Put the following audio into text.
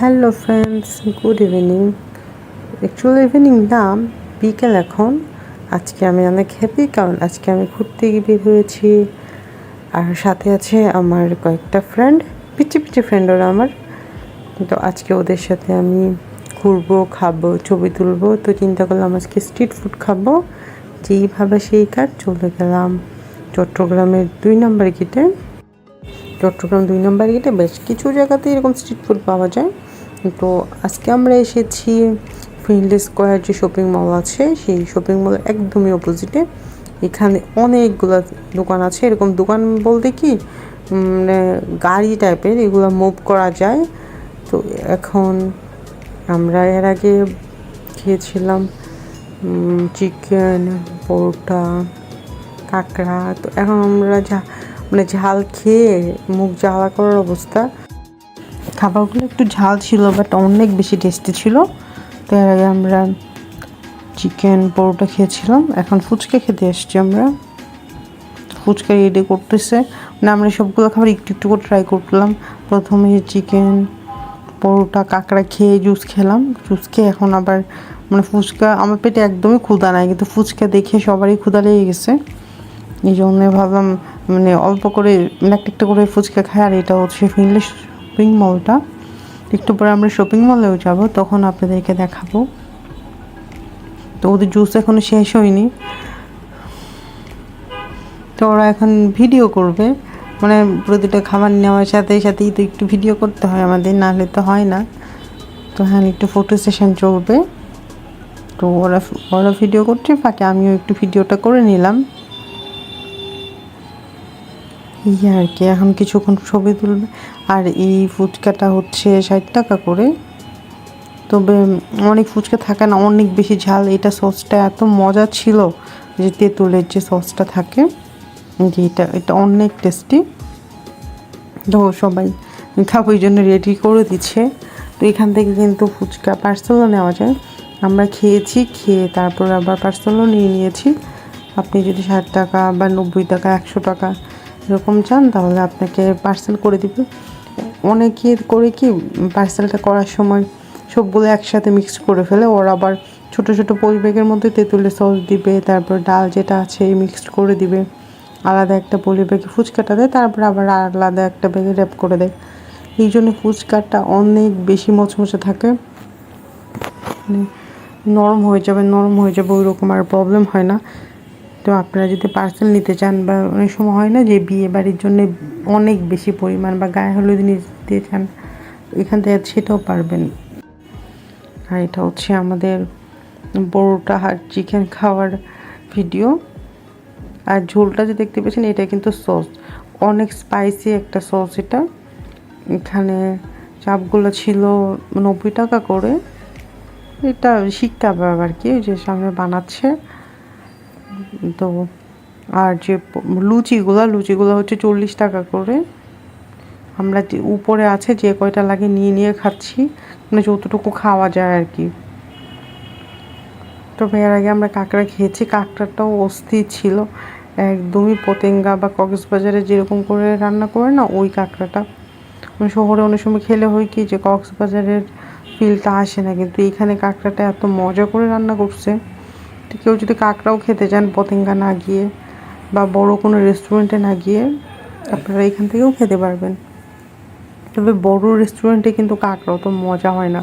Hello friends good evening actually evening না, বিকেল এখন। আজকে আমি অনেক হ্যাপি কারণ আজকে আমি ঘুরতে গিয়ে বের হয়েছি। আর সাথে আছে আমার কয়েকটা ফ্রেন্ড পিচি পিচি ফ্রেন্ড ওরা আমার। তো আজকে ওদের সাথে আমি ঘুরবো, খাব, ছবি তুলবো। তো চিন্তা করলাম আজকে স্ট্রিট ফুড খাব। যেইভাবে সেই কাজ চলে গেলাম। চট্টগ্রামের দুই নম্বর গেটে চট্টগ্রাম দুই নম্বর গেটে বেশ কিছু জায়গাতে এরকম স্ট্রিট ফুড পাওয়া যায়। তো আজকে আমরা এসেছি ফিল্ড স্কোয়ার যে শপিং মল আছে, সেই শপিং মলের একদমই অপোজিটে এখানে অনেকগুলো দোকান আছে। এরকম দোকান বলতে কি? মানে গাড়ি টাইপের এগুলো মুভ করা যায়। তো এখন আমরা এর আগে খেয়েছিলাম চিকেন পরোটা, কাঁকড়া। তো এখন আমরা যা মানে ঝাল খেয়ে মুখ জ্বালা করার অবস্থা। খাবারগুলো একটু ঝাল ছিল বাট অনেক বেশি টেস্টি ছিল। তো এর আগে আমরা চিকেন পরোটা খেয়েছিলাম, এখন ফুচকা খেতে এসছি আমরা। ফুচকা রেডি করতেছে। মানে আমরা সবগুলো খাবার একটু একটু করে ট্রাই করলাম। প্রথমে চিকেন পরোটা, কাঁকড়া খেয়ে জুস খেলাম। জুস খেয়ে এখন আবার মানে ফুচকা আমার পেটে একদমই ক্ষুধা নাই, কিন্তু ফুচকা দেখে সবারই ক্ষুধা লেগে গেছে। এই জন্য ভাবলাম মানে অল্প করে মানে একটা একটা করে ফুচকা খাই আর এটা হচ্ছে ফিনলে শপিং মলটা একটু পরে আমরা শপিং মলেও যাব, তখন আপনাদেরকে দেখাবো। তো ওদের জুস এখনও শেষ হয়নি। তো ওরা এখন ভিডিও করবে। মানে প্রতিটা খাবার নেওয়ার সাথে সাথেই তো একটু ভিডিও করতে হয় আমাদের, নাহলে তো হয় না। তো হ্যাঁ একটু ফটো সেশন চলবে। তো ওরা ওরা ভিডিও করছে ফাঁকে আমিও একটু ভিডিওটা করে নিলাম। ইয়ে আর কি, এখন কিছুক্ষণ ছবি তুলবে। আর এই ফুচকাটা হচ্ছে ষাট টাকা করে। তবে অনেক ফুচকা থাকে না, অনেক বেশি ঝাল। এটা সসটা এত মজা ছিল যে তেঁতুলের যে সসটা থাকে, যে এটা এটা অনেক টেস্টি তো সবাই খাব ওই জন্য রেডি করে দিচ্ছে। তো এখান থেকে কিন্তু ফুচকা পার্সেলও নেওয়া যায়। আমরা খেয়েছি, খেয়ে তারপর আবার পার্সেলও নিয়ে নিয়েছি। আপনি যদি ষাট টাকা বা নব্বই টাকা, একশো টাকা এরকম চান, তাহলে আপনাকে পার্সেল করে দিবে। অনেকে করে কি পার্সেলটা করার সময় সবগুলো একসাথে মিক্স করে ফেলে, ওরা আবার ছোট ছোট পরিবেগের মধ্যে তেঁতুলের সস দিবে, তারপর ডাল যেটা আছে মিক্সড করে দিবে। আলাদা একটা পরিবেগে ফুচকাটা দেয়, তারপর আবার আলাদা একটা ব্যাগে র্যাপ করে দেয়। এই জন্য ফুচকাটা অনেক বেশি মচমচে থাকে। মানে নরম হয়ে যাবে, নরম হয়ে যাবে ওই রকম আর প্রবলেম হয় না। তো আপনারা যদি পার্সেল নিতে চান বা অনেক সময় হয় না যে বিয়ে বাড়ির জন্য অনেক বেশি পরিমাণ বা গায়ে হলুদ নিতে চান, এখান থেকে সেটাও পারবেন। আর এটা হচ্ছে আমাদের বড়োটা আর চিকেন খাওয়ার ভিডিও আর ঝোলটা যে দেখতে পেয়েছেন, এটা কিন্তু সস অনেক স্পাইসি একটা সস এটা। এখানে চাপগুলো ছিল নব্বই টাকা করে। এটা হবে আবার কি যে সামনে বানাচ্ছে। তো আর যে লুচিগুলো লুচিগুলো হচ্ছে চল্লিশ টাকা করে। আমরা যে উপরে আছে যে কয়টা লাগে নিয়ে নিয়ে খাচ্ছি। মানে যতটুকু খাওয়া যায় আর কি। তবে এর আগে আমরা কাঁকড়া খেয়েছি। কাঁকড়াটাও অস্থির ছিল। একদমই পতেঙ্গা বা কক্সবাজারে যেরকম করে রান্না করে না, ওই কাঁকড়াটা। মানে শহরে অনেক সময় খেলে হয় কি যে কক্সবাজারের ফিলটা আসে না। কিন্তু এইখানে কাঁকড়াটা এত মজা করে রান্না করছে। তো কেউ যদি কাঁকড়াও খেতে চান, পতেঙ্গা না গিয়ে বা বড় কোনো রেস্টুরেন্টে না গিয়ে, আপনারা এখান থেকেও খেতে পারবেন। তবে বড় রেস্টুরেন্টে কিন্তু কাঁকড়াও তো মজা হয় না।